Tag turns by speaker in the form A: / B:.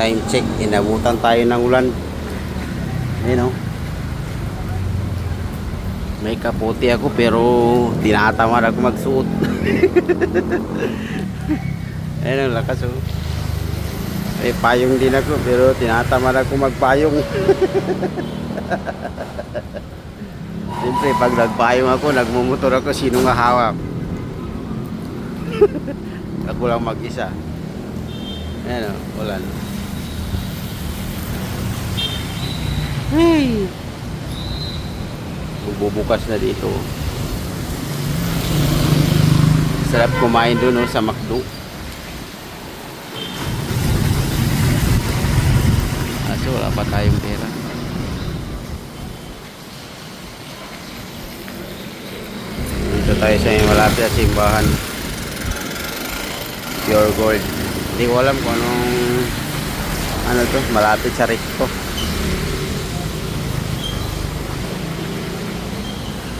A: time check. Inabutan tayo ng ulan. Ayun oh. May kaputi ako pero tinatamad ako magsuot. Ayun ang lakas oh. May payong din ako pero tinatamad ako magpayong. Siyempre pag nagpayong ako, nagmumotor ako, sino nga hawak? ako lang mag-isa. Ayan o, ulan. Hey! Bubukas na dito. Sarap kumain doon oh, sa McDo. Kaso wala pa tayong pera. Dito tayo sa malapit sa simbahan. Pure gold. Hindi ko alam kung anong ano to, malapit sa Rico.